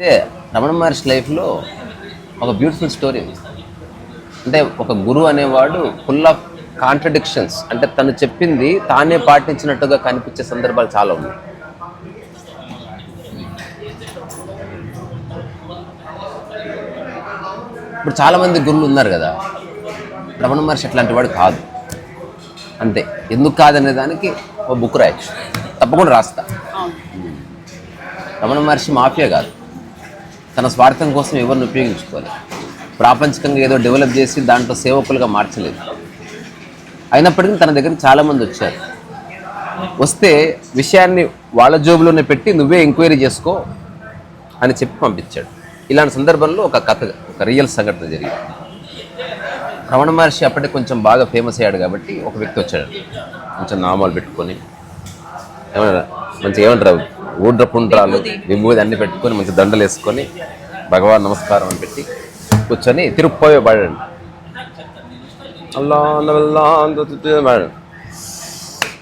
అయితే రమణ మహర్షి లైఫ్లో ఒక బ్యూటిఫుల్ స్టోరీ ఉంది. అంటే ఒక గురువు అనేవాడు ఫుల్ ఆఫ్ కాంట్రడిక్షన్స్ అంటే తను చెప్పింది తానే పాటించినట్టుగా కనిపించే సందర్భాలు చాలా ఉన్నాయి. ఇప్పుడు చాలామంది గురువులు ఉన్నారు కదా. రమణ మహర్షి అట్లాంటి వాడు కాదు. అంతే. ఎందుకు కాదనే దానికి ఒక బుక్ రాయొచ్చు. తప్పకుండా రాస్తా. రమణ మహర్షి మాఫియా కాదు. తన స్వార్థం కోసం ఎవరిని ఉపయోగించుకోవాలి ప్రాపంచికంగా ఏదో డెవలప్ చేసి దాంట్లో సేవకులుగా మార్చలేదు. అయినప్పటికీ తన దగ్గర చాలామంది వచ్చారు. వస్తే విషయాన్ని వాళ్ళ జోబులోనే పెట్టి నువ్వే ఎంక్వైరీ చేసుకో అని చెప్పి పంపించాడు. ఇలాంటి సందర్భంలో ఒక కథ ఒక రియల్ సంఘటన జరిగింది. రమణ మహర్షి అప్పటికి కొంచెం బాగా ఫేమస్ అయ్యాడు కాబట్టి ఒక వ్యక్తి వచ్చాడు. కొంచెం నామాలు పెట్టుకొని ఏమన్నా మంచిగా ఏమంటారు? ఊడ్ర పుండ్రాలు విభూది అన్ని పెట్టుకొని మంచి దండలు వేసుకొని భగవాన్ నమస్కారం అని పెట్టి కూర్చొని తిరుప్పోయే పాడాడు. అల్లా పాడాడు.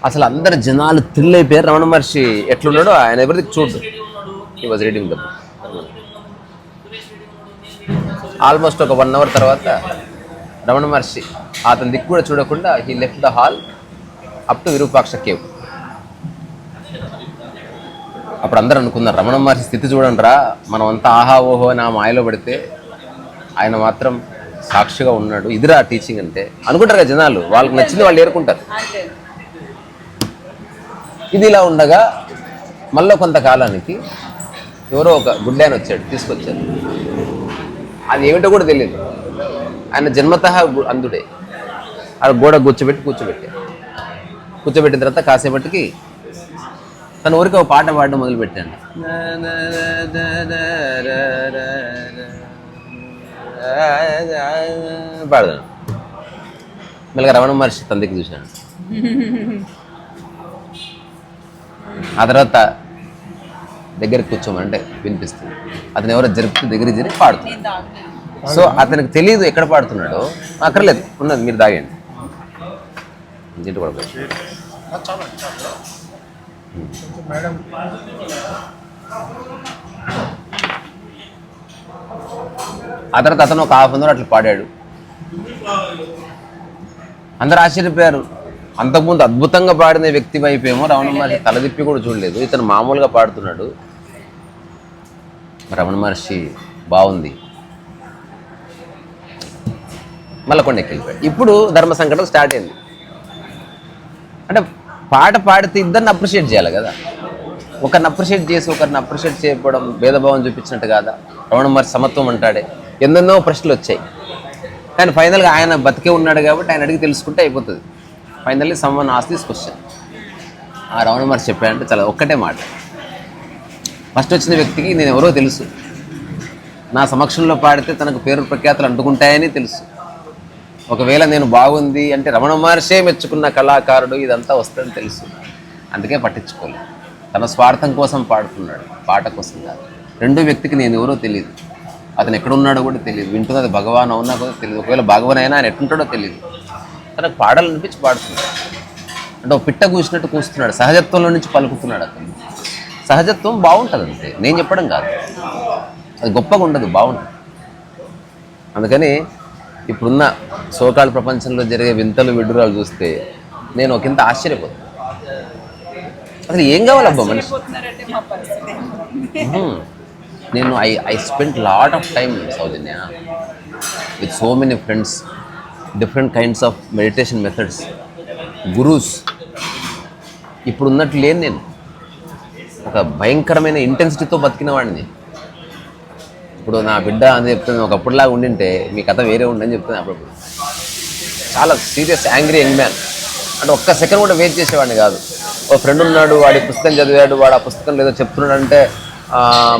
అసలు అందరు జనాలు థ్రిల్ అయిపోయారు రమణ మహర్షి ఎట్లున్నాడో ఆయన ఎవరికి చూడు ఈ వాజ్ రీడింగ్ ద ఆల్మోస్ట్ ఒక వన్ అవర్ తర్వాత రమణ మహర్షి అతని దిక్కు కూడా చూడకుండా he left the hall up to Virupaksha cave. అప్పుడు అందరూ అనుకున్నారు రమణ మహర్షి స్థితి చూడండి రా మనం అంతా ఆహా ఓహో అని ఆ మాయలో పడితే ఆయన మాత్రం సాక్షిగా ఉన్నాడు. ఇదిరా టీచింగ్ అంటే. అనుకుంటారు కదా జనాలు వాళ్ళకి నచ్చింది వాళ్ళు ఏరుకుంటారు. ఇది ఇలా ఉండగా మళ్ళీ కొంతకాలానికి ఎవరో ఒక గుడ్డాయన వచ్చాడు తీసుకొచ్చాడు. అది ఏమిటో కూడా తెలియదు ఆయన జన్మత అందుడే. ఆ గోడ కూర్చోబెట్టి కూర్చోబెట్టాడు. కూర్చోబెట్టిన తర్వాత కాసేపటికి తన ఊరికి ఒక పాట పాడడం మొదలుపెట్టాను. పాడదాను మెల్లగా రమణ మహర్షి తండ్రికి చూశాను. ఆ తర్వాత దగ్గరికి కూర్చోమంటే వినిపిస్తుంది. అతను ఎవరో జరుపుతూ దగ్గర జరిగి పాడుతుంది. సో అతనికి తెలియదు ఎక్కడ పాడుతున్నాడో. అక్కర్లేదు. ఉన్నది మీరు దాగండి ఇంటి కూడా. మేడం. ఆ తర్వాత అతను ఒక హాఫ్ అందరూ అట్లా పాడాడు. అందరు ఆశ్చర్యపోయారు. అంతకుముందు అద్భుతంగా పాడిన వ్యక్తి వైపు ఏమో రమణ మహర్షి తలదిప్పి కూడా చూడలేదు. ఇతను మామూలుగా పాడుతున్నాడు. రమణ మహర్షి బాగుంది. మళ్ళీ కొండ వెళ్ళిపోయాడు. ఇప్పుడు ధర్మ సంకటం స్టార్ట్ అయింది. అంటే పాట పాడితే ఇద్దరిని అప్రిషియేట్ చేయాలి కదా. ఒకరిని అప్రిషియేట్ చేసి ఒకరిని అప్రిషియేట్ చేయకపోవడం భేదభావం చూపించినట్టు కాదా? రమణ మరి సమత్వం అంటాడే. ఎన్నెన్నో ప్రశ్నలు వచ్చాయి. కానీ ఫైనల్గా ఆయన బతికే ఉన్నాడు కాబట్టి ఆయన అడిగి తెలుసుకుంటే అయిపోతుంది. ఫైనల్లీ సమ్మన్ ఆస్ దిస్ క్వశ్చన్ ఆ రమణ మరి చెప్పాడంటే చాలా ఒక్కటే మాట. ఫస్ట్ వచ్చిన వ్యక్తికి నేను ఎవరో తెలుసు. నా సమక్షంలో పాడితే తనకు పేరు ప్రఖ్యాతులు అంటుకుంటాయని తెలుసు. ఒకవేళ నేను బాగుంది అంటే రమణ మహర్షే మెచ్చుకున్న కళాకారుడు ఇదంతా వస్తుందని తెలుసు. అందుకే పట్టించుకోలేదు. తన స్వార్థం కోసం పాడుతున్నాడు పాట కోసం కాదు. రెండో వ్యక్తికి నేను ఎవరో తెలియదు అతను ఎక్కడున్నాడో కూడా తెలియదు వింటున్నది భగవాన్ అవునా కూడా తెలియదు ఒకవేళ భగవాన్ అయినా ఆయన ఎట్టుంటాడో తెలియదు తనకు పాడాలనిపించి పాడుతున్నాడు. అంటే ఒక పిట్ట కూసినట్టు కూస్తున్నాడు. సహజత్వంలో నుంచి పలుకుతున్నాడు అతను. సహజత్వం బాగుంటుంది అంతే నేను చెప్పడం కాదు. అది గొప్పగా ఉండదు బాగుంటుంది. అందుకని ఇప్పుడున్న సోకాళ్ళ ప్రపంచంలో జరిగే వింతలు విడ్డూరాలు చూస్తే నేను ఒకంత ఆశ్చర్యపోతాను అసలు ఏం కావాలబ్బా మనిషి. నేను I I spend lot of time South India with so many friends different kinds of meditation methods gurus. ఇప్పుడు ఉన్నట్లు లేను నేను. ఒక భయంకరమైన ఇంటెన్సిటీతో బతికిన వాడిని ఇప్పుడు నా బిడ్డ అని చెప్తుంది ఒకప్పుడులాగా ఉండింటే మీ కథ వేరే ఉండని చెప్తుంది అప్పుడప్పుడు. చాలా సీరియస్ యాంగ్రీ యంగ్ మ్యాన్ అంటే ఒక్క సెకండ్ కూడా వెయిట్ చేసేవాడిని కాదు. ఓ ఫ్రెండ్ ఉన్నాడు వాడి పుస్తకం చదివాడు వాడు ఆ పుస్తకం ఏదో చెప్తున్నాడంటే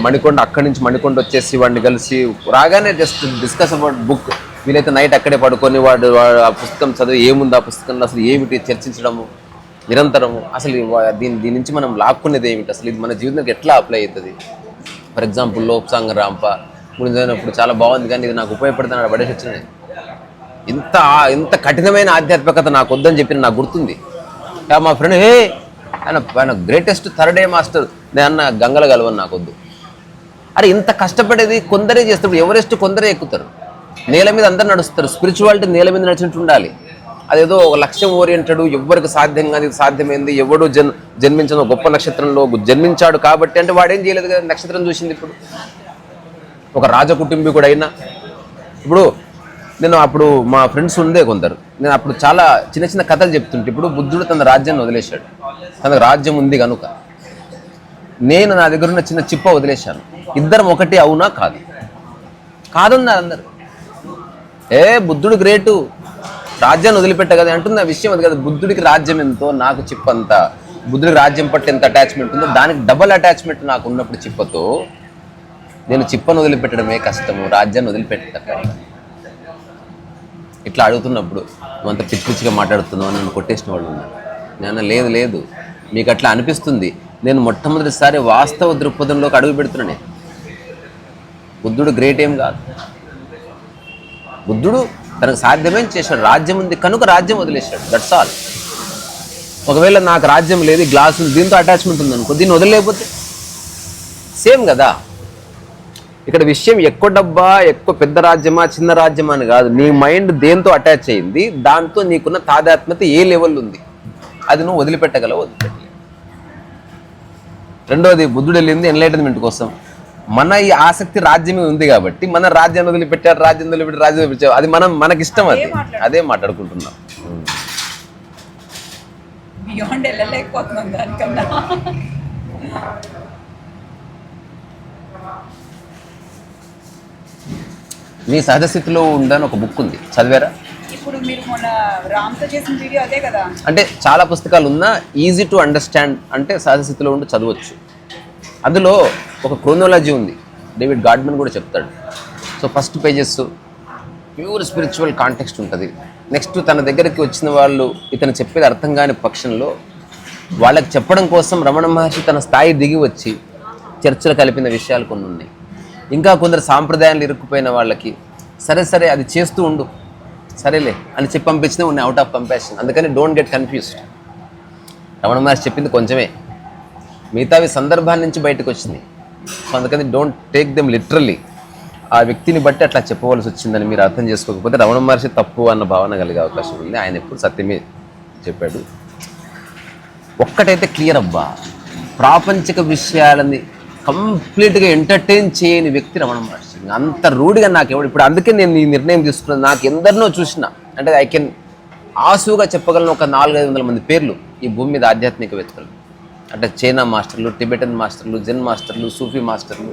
మణికొండ అక్కడి నుంచి మణికొండ వచ్చేసి వాడిని కలిసి రాగానే జస్ట్ డిస్కస్ అబౌట్ బుక్ వీలైతే నైట్ అక్కడే పడుకొని వాడు వాడు ఆ పుస్తకం చదివి ఏముంది ఆ పుస్తకంలో అసలు ఏమిటి చర్చించడము నిరంతరము. అసలు దీని దీని నుంచి మనం లాక్కునేది ఏమిటి? అసలు ఇది మన జీవితానికి ఎట్లా అప్లై అవుతుంది? ఫర్ ఎగ్జాంపుల్ లోక్సాంగ రాంప. ఇప్పుడు చాలా బాగుంది కానీ ఇది నాకు ఉపయోగపడుతున్నాడు పడేసి వచ్చినాయి. ఇంత ఇంత కఠినమైన ఆధ్యాత్మికత నాకు వద్దని చెప్పి నాకు గుర్తుంది. మా ఫ్రెండ్ హే! ఆయన ఆయన గ్రేటెస్ట్ థర్డ్ డే మాస్టర్ నేను అన్న గంగల గలవని నాకు వద్దు. అరే ఇంత కష్టపడేది కొందరే చేస్తారు ఎవరెస్ట్ కొందరే ఎక్కుతారు. నేల మీద అందరు నడుస్తారు స్పిరిచువాలిటీ నేల మీద నడిచినట్టు ఉండాలి. అదేదో ఒక లక్ష్యం ఓరియంటెడ్ ఎవరికి సాధ్యం కాదు సాధ్యమైంది ఎవడు జన్ జన్మించిన గొప్ప నక్షత్రంలో జన్మించాడు కాబట్టి అంటే వాడేం చేయలేదు కదా నక్షత్రం చూసింది ఇప్పుడు. ఒక రాజ కుటుంబీకుడు అయినా. ఇప్పుడు నేను అప్పుడు మా ఫ్రెండ్స్ ఉండే కొందరు. నేను అప్పుడు చాలా చిన్న చిన్న కథలు చెప్తుంటే ఇప్పుడు బుద్ధుడు తన రాజ్యాన్ని వదిలేశాడు. తనకు రాజ్యం ఉంది కనుక నేను నా దగ్గర ఉన్న చిన్న చిప్ప వదిలేశాను. ఇద్దరం ఒకటి అవునా? కాదు. కాదన్నారు అందరు. ఏ బుద్ధుడు గ్రేటు. రాజ్యాన్ని వదిలిపెట్ట కదా అంటుంది. ఆ విషయం అది కదా. బుద్ధుడికి రాజ్యం ఎంతో నాకు చిప్ప అంత బుద్ధుడికి రాజ్యం పట్ల ఎంత అటాచ్మెంట్ ఉందో దానికి డబల్ అటాచ్మెంట్ నాకు ఉన్నప్పుడు చిప్పతో నేను చిప్పను వదిలిపెట్టడమే కష్టము రాజ్యాన్ని వదిలిపెట్టడం ఇట్లా అడుగుతున్నప్పుడు నువ్వు అంత పిచ్చి పిచ్చిగా మాట్లాడుతున్నావు అని నన్ను కొట్టేసిన వాళ్ళు ఉన్నారు. నేను లేదు లేదు. మీకు అట్లా అనిపిస్తుంది. నేను మొట్టమొదటిసారి వాస్తవ దృక్పథంలోకి అడుగు పెడుతున్నానే. బుద్ధుడు గ్రేట్ ఏం కాదు. బుద్ధుడు తనకు సాధ్యమేం చేశాడు. రాజ్యం ఉంది కనుక రాజ్యం వదిలేశాడు. దట్స్ ఆల్ ఒకవేళ నాకు రాజ్యం లేదు గ్లాసు గ్లాస్ దీంతో అటాచ్మెంట్ ఉంది అనుకో దీన్ని వదిలేకపోతే సేమ్ కదా. ఇక్కడ విషయం ఎక్కువ డబ్బా ఎక్కువ పెద్ద రాజ్యమా చిన్న రాజ్యమా అని కాదు. నీ మైండ్ దేంతో అటాచ్ అయింది? దాంతో నీకున్న తాదాత్మ్యత ఏ లెవెల్ ఉంది? అది నువ్వు వదిలిపెట్టగలవు వదిలిపెట్టలేవు? రెండోది బుద్ధుడు వెళ్ళింది ఎన్లైటన్మెంట్ కోసం. మన ఈ ఆసక్తి రాజ్యమే ఉంది కాబట్టి మన రాజ్యాన్ని వదిలిపెట్టారు రాజ్యం వదిలిపెట్టి రాజ్యం వదిలిపెట్టారు. అది మనం మనకిష్టం అది. అదే మాట్లాడుకుంటున్నాం. బియాండ్ వెళ్ళలేకపోతున్నాం దానికన్నా. నీ సహజ స్థితిలో ఉందని ఒక బుక్ ఉంది. చదివారా? ఇప్పుడు మీరు మొన్న రామ్తో చేసిన వీడియో అదే కదా. అంటే చాలా పుస్తకాలు ఉన్నా ఈజీ టు అండర్స్టాండ్ అంటే సహజ స్థితిలో ఉండి చదవచ్చు. అందులో ఒక క్రోనాలజీ ఉంది. డేవిడ్ గాడ్మన్ కూడా చెప్తాడు. So first pages pure spiritual context ఉంటుంది. నెక్స్ట్ తన దగ్గరికి వచ్చిన వాళ్ళు ఇతను చెప్పేది అర్థం కాని పక్షంలో వాళ్ళకి చెప్పడం కోసం రమణ మహర్షి తన స్థాయి దిగి వచ్చి చర్చలు కలిపిన విషయాలు కొన్ని ఉన్నాయి. ఇంకా కొందరు సాంప్రదాయాలు ఇరుక్కుపోయిన వాళ్ళకి సరే సరే అది చేస్తూ ఉండు. సరేలే అని చెప్పి పంపించినా ఉన్నాయి అవుట్ ఆఫ్ కంపాషన్ అందుకని don't get confused Ramana Maharshi చెప్పింది కొంచెమే. మిగతావి సందర్భాన్ని నుంచి బయటకు వచ్చింది. సో అందుకని డోంట్ టేక్ దెమ్ లిటరల్లీ ఆ వ్యక్తిని బట్టి అట్లా చెప్పవలసి వచ్చిందని మీరు అర్థం చేసుకోకపోతే రమణ మహర్షి తప్పు అన్న భావన కలిగే అవకాశం ఉంది. ఆయన ఎప్పుడు సత్యమే చెప్పాడు. ఒక్కటైతే క్లియర్ అబ్బా. ప్రాపంచిక విషయాలని కంప్లీట్గా ఎంటర్టైన్ చేయని వ్యక్తి రమణ మహర్షి. అంత రూడ్గా నాకు ఎవడు ఇప్పుడు అందుకే నేను ఈ నిర్ణయం తీసుకున్నాను. నాకు ఎందరినో చూసిన అంటే ఐ కెన్ ఆసుగా చెప్పగలను ఒక నాలుగైదు వందల మంది పేర్లు ఈ భూమి మీద ఆధ్యాత్మికవేత్తలు అంటే చైనా మాస్టర్లు టిబెటన్ మాస్టర్లు జెన్ మాస్టర్లు సూఫీ మాస్టర్లు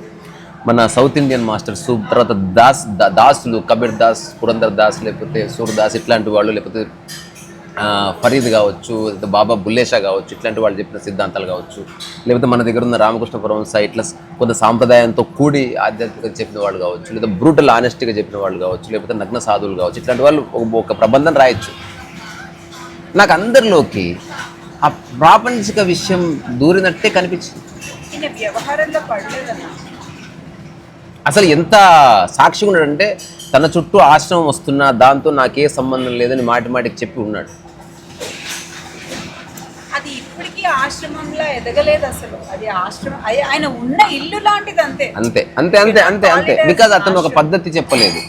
మన సౌత్ ఇండియన్ మాస్టర్స్ తర్వాత దాస్ దాసులు కబీర్ దాస్ పురంధర్ దాస్ లేకపోతే సూర్దాస్ ఇట్లాంటి వాళ్ళు లేకపోతే ఫరీద్ కావచ్చు లేకపోతే బాబా బుల్లేషా కావచ్చు ఇట్లాంటి వాళ్ళు చెప్పిన సిద్ధాంతాలు కావచ్చు లేకపోతే మన దగ్గర ఉన్న రామకృష్ణ పరమహంస ఇట్లా కొంత సాంప్రదాయంతో కూడి ఆధ్యాత్మిక చెప్పిన వాళ్ళు కావచ్చు లేదా బ్రూటల్ ఆనెస్టీగా చెప్పిన వాళ్ళు కావచ్చు లేకపోతే నగ్న సాధువులు కావచ్చు ఇట్లాంటి వాళ్ళు ఒక- ప్రబంధం రాయొచ్చు. నాకు అందరిలోకి ఆ ప్రాపంచిక విషయం దూరినట్టే కనిపించింది. అసలు ఎంత సాక్షిగా ఉన్నాడంటే తన చుట్టూ ఆశ్రమం వస్తున్నా దాంతో నాకే సంబంధం లేదని మాటి మాటికి చెప్పి ఉన్నాడు. అది ఇప్పటికీ ఆశ్రమంలో ఎదగలేదు అసలు. అది ఆశ్రమం ఆయన ఉన్న ఇల్లు లాంటిది అంతే. అంతే అంతే అంతే అంతే అంతే. బికాజ్ అతను ఒక పద్ధతి చెప్పలేదు.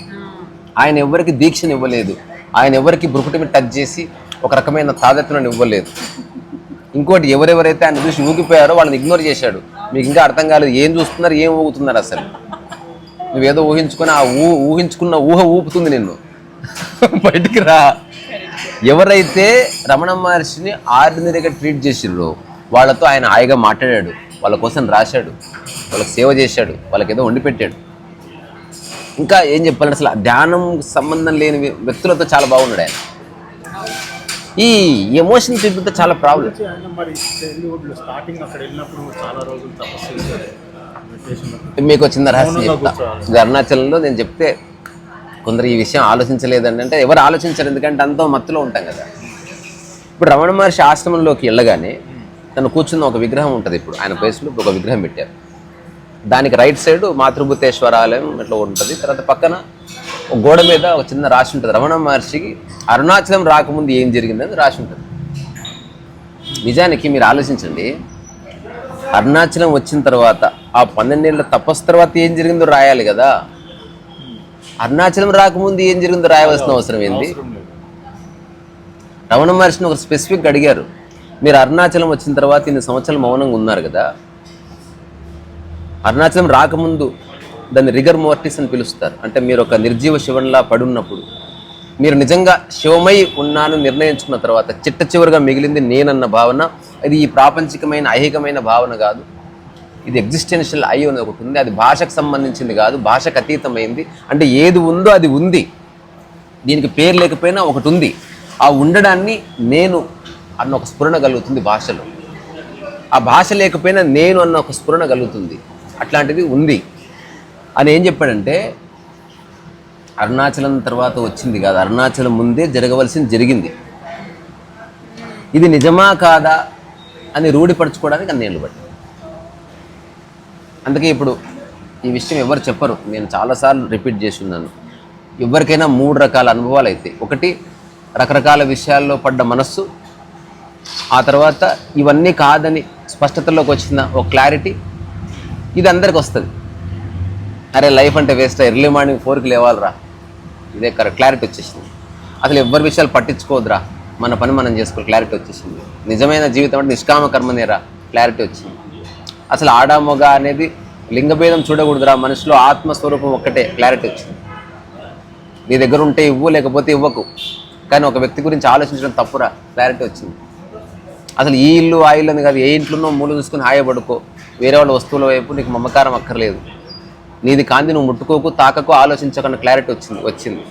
ఆయన ఎవరికి దీక్షను ఇవ్వలేదు ఆయన ఎవరికి బ్రుకుటి మీద టచ్ చేసి ఒక రకమైన తాదత్వాన్ని ఇవ్వలేదు. ఇంకోటి ఎవరెవరైతే ఆయన చూసి ఊగిపోయారో వాళ్ళని ఇగ్నోర్ చేశాడు. మీకు ఇంకా అర్థం కాలేదు ఏం చూస్తున్నారు ఏం ఊగుతున్నారు అసలు. నువ్వేదో ఊహించుకుని ఆ ఊ ఊహించుకున్న ఊహ ఊపుతుంది నిన్ను. బయటికి రా. ఎవరైతే రమణ మహర్షిని ఆర్డినరీగా ట్రీట్ చేసిర్రో వాళ్ళతో ఆయన హాయిగా మాట్లాడాడు. వాళ్ళ కోసం రాశాడు. వాళ్ళకి సేవ చేశాడు. వాళ్ళకి ఏదో వండి పెట్టాడు. ఇంకా ఏం చెప్పాలంటే అసలు ధ్యానం సంబంధం లేని వ్య- వ్యక్తులతో చాలా బాగున్నాడు ఆయన. ఈ ఎమోషన్ పీపుల్తో చాలా ప్రాబ్లం మీకు చిన్న రహస్యం చెప్తా. అరుణాచలంలో నేను చెప్తే కొందరు ఈ విషయం ఆలోచించలేదండి. అంటే ఎవరు ఆలోచించరు ఎందుకంటే అంతా మత్తులో ఉంటాం కదా. ఇప్పుడు రమణ మహర్షి ఆశ్రమంలోకి వెళ్ళగానే తను కూర్చున్న ఒక విగ్రహం ఉంటుంది ఇప్పుడు. ఆయన ప్లేస్లో ఒక విగ్రహం పెట్టారు. దానికి రైట్ సైడ్ మాతృభూతేశ్వర ఆలయం ఇట్లా ఉంటుంది. తర్వాత పక్కన ఒక గోడ మీద ఒక చిన్న రాసి ఉంటుంది. రమణ మహర్షికి అరుణాచలం రాకముందు ఏం జరిగిందని రాసి ఉంటుంది. నిజానికి మీరు ఆలోచించండి. అరుణాచలం వచ్చిన తర్వాత ఆ పన్నెండేళ్ళ తపస్సు తర్వాత ఏం జరిగిందో రాయాలి కదా. అరుణాచలం రాకముందు ఏం జరిగిందో రాయవలసిన అవసరం ఏంది? రమణ మహర్షిని ఒక స్పెసిఫిక్ అడిగారు. మీరు అరుణాచలం వచ్చిన తర్వాత ఇన్ని సంవత్సరాలు మౌనంగా ఉన్నారు కదా? అరుణాచలం రాకముందు దాన్ని రిగర్ మోర్టిస్ అని పిలుస్తారు. అంటే మీరు ఒక నిర్జీవ శివంలా పడున్నప్పుడు మీరు నిజంగా శివమై ఉన్నాను నిర్ణయించుకున్న తర్వాత చిట్ట చివరిగా మిగిలింది నేనన్న భావన ఇది ఈ ప్రాపంచికమైన ఐహికమైన భావన కాదు. ఇది ఎగ్జిస్టెన్షియల్ ఐ అనేది ఒకటి ఉంది. అది భాషకు సంబంధించింది కాదు భాషకు అతీతమైంది. అంటే ఏది ఉందో అది ఉంది. దీనికి పేరు లేకపోయినా ఒకటి ఉంది. ఆ ఉండడాన్ని నేను అన్న ఒక స్ఫురణ కలుగుతుంది భాషలో. ఆ భాష లేకపోయినా నేను అన్న ఒక స్ఫురణ కలుగుతుంది. అట్లాంటిది ఉంది. అని ఏం చెప్పాడంటే అరుణాచలం తర్వాత వచ్చింది కాదు. అరుణాచలం ముందే జరగవలసింది జరిగింది. ఇది నిజమా కాదా అని రూఢిపరచుకోవడానికి అన్నేళ్ళు బట్టి అందుకే ఇప్పుడు ఈ విషయం ఎవరు చెప్పరు. నేను చాలాసార్లు రిపీట్ చేసి ఉన్నాను ఎవరికైనా మూడు రకాల అనుభవాలు అయితే. ఒకటి రకరకాల విషయాల్లో పడ్డ మనస్సు. ఆ తర్వాత ఇవన్నీ కాదని స్పష్టతలోకి వచ్చిన ఒక క్లారిటీ. ఇది అందరికి వస్తుంది. అరే లైఫ్ అంటే వేస్ట్ ఎర్లీ మార్నింగ్ ఫోర్కి లేవాలిరా. ఇదే కరెక్ట్ క్లారిటీ వచ్చేసింది. అసలు ఎవరి విషయాలు పట్టించుకోవద్దురా మన పని మనం చేసుకో క్లారిటీ వచ్చేసింది. నిజమైన జీవితం అంటే నిష్కామ కర్మనేరా క్లారిటీ వచ్చింది. అసలు ఆడ మగ అనేది లింగభేదం చూడకూడదురా. మనిషిలో ఆత్మస్వరూపం ఒక్కటే క్లారిటీ వచ్చింది. నీ దగ్గర ఉంటే ఇవ్వు లేకపోతే ఇవ్వకు. కానీ ఒక వ్యక్తి గురించి ఆలోచించడం తప్పురా. క్లారిటీ వచ్చింది. అసలు ఈ ఇల్లు ఆ ఇల్లు అని కాదు ఏ ఇంట్లోనో మూల చూసుకుని హాయపడుకో. వేరే వాళ్ళ వస్తువుల వైపు నీకు మమకారం అక్కర్లేదు. నీది కాంతి నువ్వు ముట్టుకోకు తాకకు ఆలోచించకుండా క్లారిటీ వచ్చింది వచ్చింది.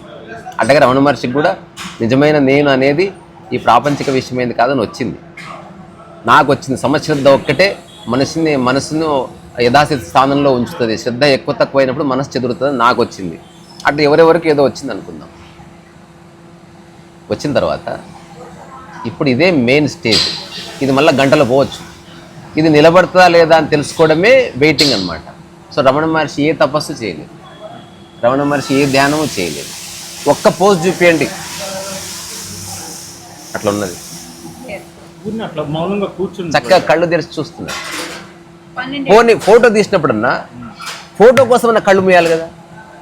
అట్లాగే రమణ మహర్షికి కూడా నిజమైన నేను అనేది ఈ ప్రాపంచిక విషయమైంది కాదని వచ్చింది. నాకు వచ్చింది సమస్య ఒక్కటే మనసుని మనసును యథాస్థితి స్థానంలో ఉంచుతుంది. శ్రద్ధ ఎక్కువ తక్కువైనప్పుడు మనసు చెదురుతుంది. నాకు వచ్చింది. అట్లా ఎవరెవరికి ఏదో వచ్చింది అనుకుందాం. వచ్చిన తర్వాత ఇప్పుడు ఇదే మెయిన్ స్టేజ్ ఇది మళ్ళీ గంటలు పోవచ్చు. ఇది నిలబడుతుందా లేదా అని తెలుసుకోవడమే వెయిటింగ్ అనమాట సో రమణ మహర్షి ఏ తపస్సు చేయలేదు. రమణ మహర్షి ఏ ధ్యానము చేయలేదు. ఒక్క పోజ్ చూపించండి అట్లా ఉన్నది ఊరిని అట్లా మౌనంగా కూర్చుని చక్కగా కళ్ళు తెరిచి చూస్తున్నాడు ఫోన్ ఫోటో తీసినప్పుడన్నా ఫోటో కోసం అన్న కళ్ళు మూయాలి కదా?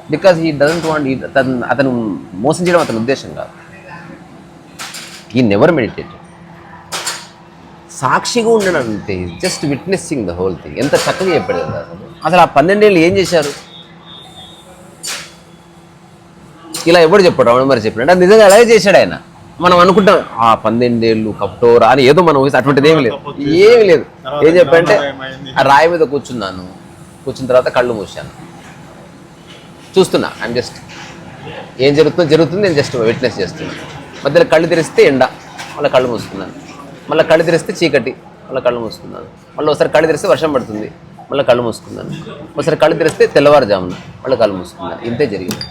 బికాజ్ ఈ డజంట్ వాంట్ అతను అతను మోసం చేయడం అతని ఉద్దేశం కాదు. ఈ నెవర్ మెడిటేట్ సాక్షిగా ఉండడం అంతే just witnessing the whole thing ఎంత చక్కగా చెప్పాడు కదా అసలు అసలు ఆ పన్నెండేళ్ళు ఏం చేశారు? ఇలా ఎవడు చెప్పాడు? రమణ మరి చెప్పాడు అంటే అది నిజంగా అలాగే చేశాడు ఆయన. మనం అనుకుంటాం ఆ పన్నెండేళ్ళు కప్టోరా అని ఏదో మనం ఊహిస్తాం. అటువంటిది ఏమి లేదు. ఏమి లేదు. ఏం చెప్పంటే ఆ రాయి మీద కూర్చున్నాను. కూర్చున్న తర్వాత కళ్ళు మూసాను చూస్తున్నా ఐమ్ జస్ట్ ఏం జరుగుతుందో జరుగుతుంది నేను జస్ట్ విట్నెస్ చేస్తున్నాను మధ్యలో కళ్ళు తెరిస్తే ఎండ మళ్ళీ కళ్ళు మూసుకున్నాను. మళ్ళీ కళ్ళు తెరిస్తే చీకటి మళ్ళీ కళ్ళు మూసుకున్నాను. మళ్ళీ ఒకసారి కళ్ళు తెరిస్తే వర్షం పడుతుంది మళ్ళీ కళ్ళు మూసుకున్నాను. ఒకసారి కళ్ళు తెరిస్తే తెల్లవారుజామున మళ్ళీ కళ్ళు మూసుకున్నాను. ఇంతే జరిగింది.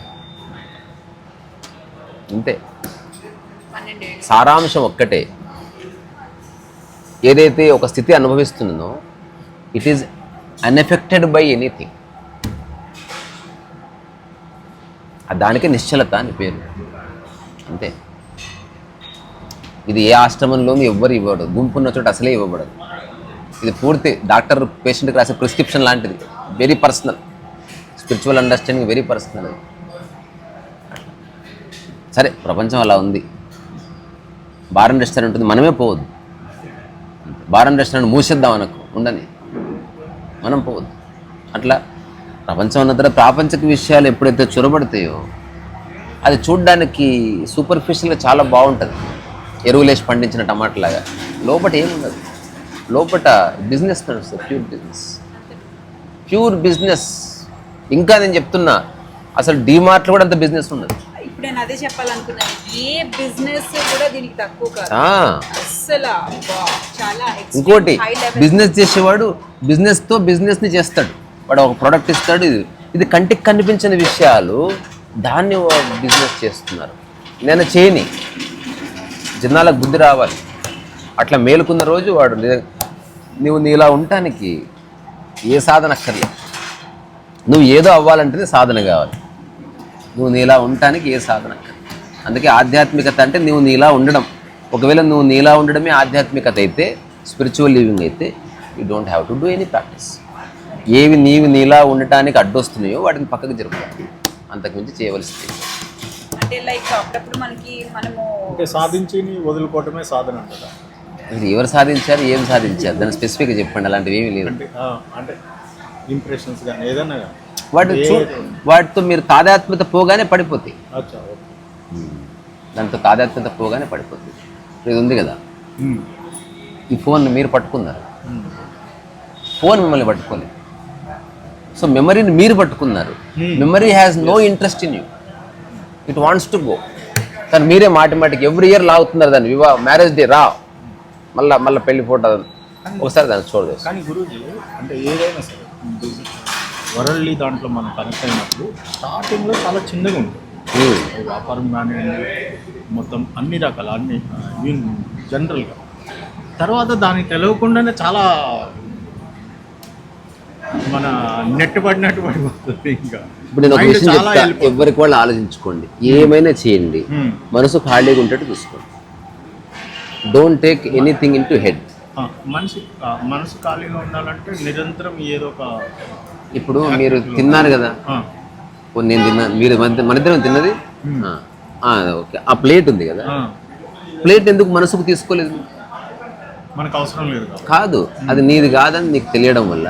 ఇంతే. సారాంశం ఒక్కటే. ఏదైతే ఒక స్థితి అనుభవిస్తుందో it is unaffected by anything దానికి నిశ్చలత అని పేరు. అంతే. ఇది ఏ ఆశ్రమంలోనూ ఎవ్వరు ఇవ్వడు. గుంపున్న చోట అసలే ఇవ్వబడదు. ఇది పూర్తి డాక్టర్ పేషెంట్కి రాసే ప్రిస్క్రిప్షన్ లాంటిది. Very personal spiritual understanding very personal సరే ప్రపంచం అలా ఉంది. బార్ అండ్ రెస్టారెంట్ ఉంది మనమే పోవద్దు. బార్ అండ్ రెస్టారెంట్ మూసేద్దాం అనకు ఉండని. మనం పోవద్దు. అట్లా ప్రపంచం ఉన్న తర్వాత ప్రాపంచిక విషయాలు ఎప్పుడైతే చొరబడతాయో అది చూడడానికి సూపర్ఫిషియల్గా చాలా బాగుంటుంది. ఎరువులేసి పండించిన టమాటలాగా. లోపట ఏముండదు. లోపట బిజినెస్ నడుస్తుంది ప్యూర్ బిజినెస్. Pure business. ఇంకా నేను చెప్తున్నా అసలు డీమార్ట్లో కూడా అంత బిజినెస్ ఉండదు. ఇప్పుడు నేను అదే చెప్పాలనుకున్నాను ఏ బిజినెస్ కూడా దీనికి తక్కువ కాదు. అస్సలు చాలా ఇంకోటి high level. బిజినెస్ చేసేవాడు బిజినెస్తో బిజినెస్ని చేస్తాడు. వాడు ఒక ప్రోడక్ట్ ఇస్తాడు ఇది ఇది కంటికి కనిపించని విషయాలు దాన్ని బిజినెస్ చేస్తున్నారు. నేను చేయని. జనాలకు బుద్ధి రావాలి. అట్లా మేలుకున్న రోజు వాడు ని- నువ్వు నీలా ఉండటానికి ఏ సాధన అక్కర్లేదు. నువ్వు ఏదో అవ్వాలంటేనే సాధన కావాలి. నువ్వు నీలా ఉండటానికి ఏ సాధన అందుకే ఆధ్యాత్మికత అంటే నువ్వు నీలా ఉండడం. ఒకవేళ నువ్వు నీలా ఉండడమే ఆధ్యాత్మికత అయితే స్పిరిచువల్ లివింగ్ అయితే you don't have to do any practice ఏవి నీవి నీలా ఉండటానికి అడ్డొస్తున్నాయో వాటిని పక్కకు జరుపుతాం అంతకుమించి చేయవలసింది అంటే లైక్ అప్పుడప్పుడు మనకి మనము అంటే సాధించి వదులుకోవటమే సాధన అంటారా? అసలు ఎవరు సాధించారు ఏం సాధించారు? దాన్ని స్పెసిఫిక్గా చెప్పండి అలాంటివి ఏమీ లేదు అంటే ఇంప్రెషన్స్ కానీ ఏదన్నా కానీ. వాటి వాటితో మీరు తాదాత్మ్యత పోగానే పడిపోతాయి. దాంతో తాదాత్మ్యత పోగానే పడిపోతుంది ఇది ఉంది కదా. ఈ ఫోన్ మీరు పట్టుకున్నారు. ఫోన్ మిమ్మల్ని పట్టుకోలేదు. సో మెమరీని మీరు పట్టుకున్నారు. Memory has no interest in you it wants to go కానీ మీరే మాటి మాటికి ఎవ్రీ ఇయర్ లాగుతున్నారు దాన్ని. వివాహ మ్యారేజ్ డే రా. మళ్ళా మళ్ళీ పెళ్ళి ఫోటో ఒకసారి దాన్ని చూడదు కానీ గురూజీ అంటే ఏదైనా సరే వరల్డ్లీ దాంట్లో మనం కనెక్ట్ అయినప్పుడు స్టార్టింగ్లో చాలా చిన్నగా ఉంటుంది. వ్యాపారం కానివ్వండి మొత్తం అన్ని రకాల అన్ని మీన్ జనరల్గా. తర్వాత దానికి తెలియకుండానే చాలా మన నెట్ పడినట్టు పడిపోతుంది ఇంకా. ఇప్పుడు నేను ఒక విషయం చాలా చెప్తా. ఎవరికి వాళ్ళు ఆలోచించుకోండి. ఏమైనా చేయండి. మనసు ఖాళీగా ఉంటట్టు చూసుకోండి. Don't take anything into head ఆ, మనసు ఖాళీగా ఉండాలంటే నిరంతరం ఏదో ఒక ఇప్పుడు మీరు తిన్నారు కదా. నేను తిన్నాను మీరు మన ఇద్దరం తిన్నది? ఓకే. ఆ ప్లేట్ ఉంది కదా. ప్లేట్ ఎందుకు మనసుకు తీసుకోలేదు? మనకు అవసరం లేదు. కాదు. అది నీది కాదని నీకు తెలియడం వల్ల.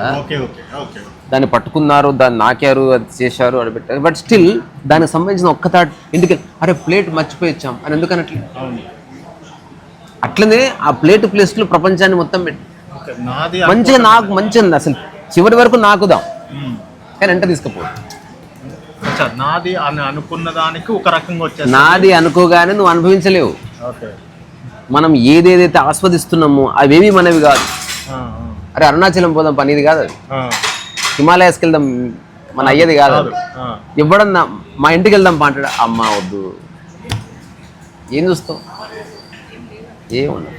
దాన్ని పట్టుకున్నారు దాన్ని నాకారు అది చేశారు అది పెట్టారు. బట్ స్టిల్ దానికి సంబంధించిన ఒక్క థాట్ ఇంటికి అరే ప్లేట్ మర్చిపోయి వచ్చాం అని ఎందుకనట్లే? అవును. అట్లనే ఆ ప్లేట్ ప్లేస్లో ప్రపంచాన్ని మొత్తం పెట్టి మంచిగా నాకు మంచిగా అసలు చివరి వరకు నాకుదాం. కానీ ఎంట తీసుకుపోదు నాది అని అనుకున్న దానికి ఒక రకంగా వచ్చేసి నాది అనుకోగానే నువ్వు అనుభవించలేవు. ఓకే. మనం ఏదేదైతే ఆస్వాదిస్తున్నామో అవేవి మనవి కాదు. అరే అరుణాచలం పోదాం పనిది కాదు అది. హిమాలయాస్కి వెళ్దాం మన అయ్యేది కాదు అది. ఇవ్వడన్నా మా ఇంటికి వెళ్దాం పా అంటాడు అమ్మ వద్దు. ఏం చూస్తావు? ఏముండదు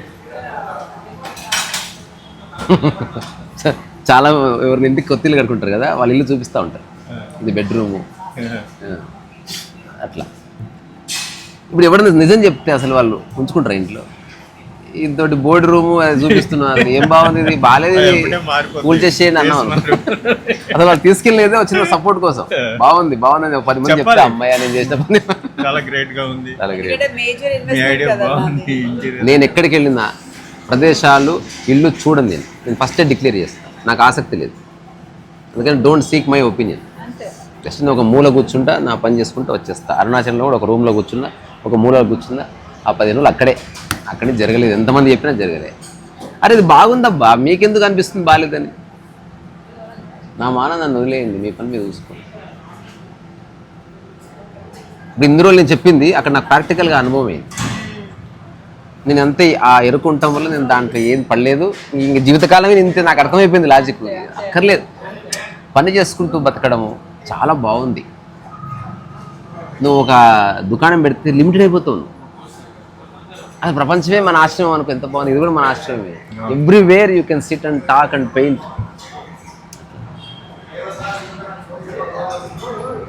చాలా ఎవరిని ఇంటికి కొత్తిల్లు కట్టుకుంటారు కదా వాళ్ళ ఇల్లు చూపిస్తూ ఉంటారు. ఇది బెడ్రూము. అట్లా. ఇప్పుడు ఎవరైనా నిజం చెప్తే అసలు వాళ్ళు ఉంచుకుంటారు ఇంట్లో? ఇంతోటి బోర్డు రూము అది చూపిస్తున్నారు ఏం బాగుంది ఇది బాగాలేదు. కూల్ చేసేయండి అన్నాం. అసలు వాళ్ళు తీసుకెళ్ళేదే వచ్చిన సపోర్ట్ కోసం. బాగుంది బాగుంది ఒక పది మంది చెప్తే. అమ్మాయి నేను చేసిన పని. చాలా గ్రేట్గా ఉంది. చాలా నేను ఎక్కడికి వెళ్ళినా ప్రదేశాలు ఇల్లు చూడండి నేను. నేను ఫస్టే డిక్లేర్ చేస్తాను నాకు ఆసక్తి లేదు. అందుకని don't seek my opinion just నేను ఒక మూల కూర్చుంటా నా పని చేసుకుంటూ వచ్చేస్తా. అరుణాచలంలో కూడా ఒక రూమ్లో కూర్చున్నా ఒక మూలలో కూర్చున్నా ఆ పది రోజులు అక్కడే. అక్కడే జరగలేదు. ఎంతమంది చెప్పినా జరగలేదు అరే ఇది బాగుందబ్బా. మీకెందుకు అనిపిస్తుంది బాగాలేదని నా మాన నన్ను వదిలేయండి. మీ పని మీరు చూసుకోండి. ఇప్పుడు ఇన్ని రోజులు నేను చెప్పింది అక్కడ నాకు ప్రాక్టికల్గా అనుభవం అయింది నేను అంతే ఆ ఎరుకుంటాం వల్ల నేను దాంట్లో ఏం పడలేదు. ఇంక జీవితకాలమే ఇంతే నాకు అర్థమైపోయింది లాజిక్ అక్కర్లేదు. పని చేసుకుంటూ బతకడము చాలా బాగుంది. నువ్వు ఒక దుకాణం పెడితే లిమిటెడ్ అయిపోతావు. అది ప్రపంచమే మన ఆశ్రమం అనుకో ఎంత బాగుంది. ఇది కూడా మన ఆశ్రమమే everywhere you can sit and talk and paint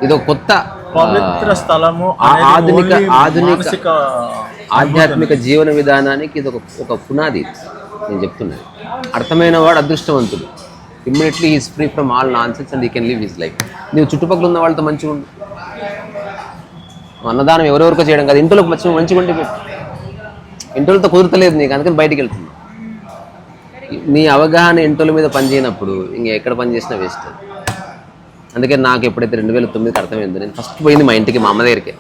ఇది ఒక కొత్త పవిత్ర స్థలము ఆధునిక ఆధునిక ఆధ్యాత్మిక జీవన విధానానికి ఇది ఒక ఒక పునాది. నేను చెప్తున్నాను అర్థమైన వాడు అదృష్టవంతుడు. Immediately is free from all nonsense and he can live his life నువ్వు చుట్టుపక్కల ఉన్న వాళ్ళతో మంచిగా ఉండు. అన్నదానం ఎవరెవరికో చేయడం కాదు. ఇంట్లో మంచిగా మంచిగా ఉండి ఇంటోళ్ళతో కుదురుతలేదు నీకు. అందుకని బయటికి వెళ్తున్నావు. నీ అవగాహన ఇంటోల మీద పని చేయనప్పుడు ఇంక ఎక్కడ పని చేసినా వేస్ట్ అందుకే నాకు ఎప్పుడైతే రెండు వేల తొమ్మిదికి అర్థమైందో నేను ఫస్ట్ పోయింది మా ఇంటికి మా అమ్మ దగ్గరికి.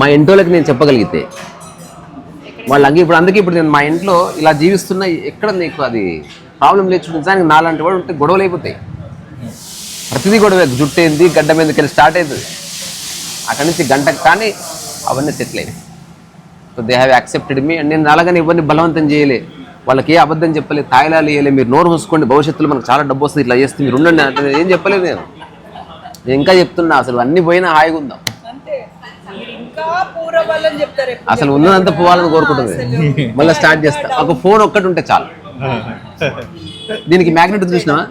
మా ఇంటోళ్ళకి నేను చెప్పగలిగితే. వాళ్ళకి ఇప్పుడు అందుకే ఇప్పుడు నేను మా ఇంట్లో ఇలా జీవిస్తున్న ఎక్కడ నీకు అది ప్రాబ్లం లేదు నిజానికి నాలాంటి వాడు ఉంటే గొడవలు అయిపోతాయి. ప్రతిదీ గొడవ జుట్టు ఏంది గడ్డ మీదకి వెళ్ళి స్టార్ట్ అవుతుంది అక్కడి నుంచి గంటకు కానీ అవన్నీ సెటిల్ అయినాయి. So they have accepted me and నేను అలాగని ఇవన్నీ బలవంతం చేయలే. వాళ్ళకి ఏ అబద్ధం చెప్పలేదు తాయిలాలు వేయలే మీరు నోరు మూసుకోండి భవిష్యత్తులో మనకు చాలా డబ్బు వస్తుంది ఇట్లా చేస్తే మీరు ఉండండి అంటే ఏం చెప్పలేదు నేను. నేను ఇంకా చెప్తున్నా అసలు అన్ని పోయినా హాయిగా ఉందాం. అసలు ఉన్నదంతా పోవాలని కోరుకుంటుంది. మళ్ళీ స్టార్ట్ చేస్తా. ఒక ఫోన్ ఒక్కటి ఉంటే చాలు. దీనికి మ్యాగ్నెట్ చూసినావా?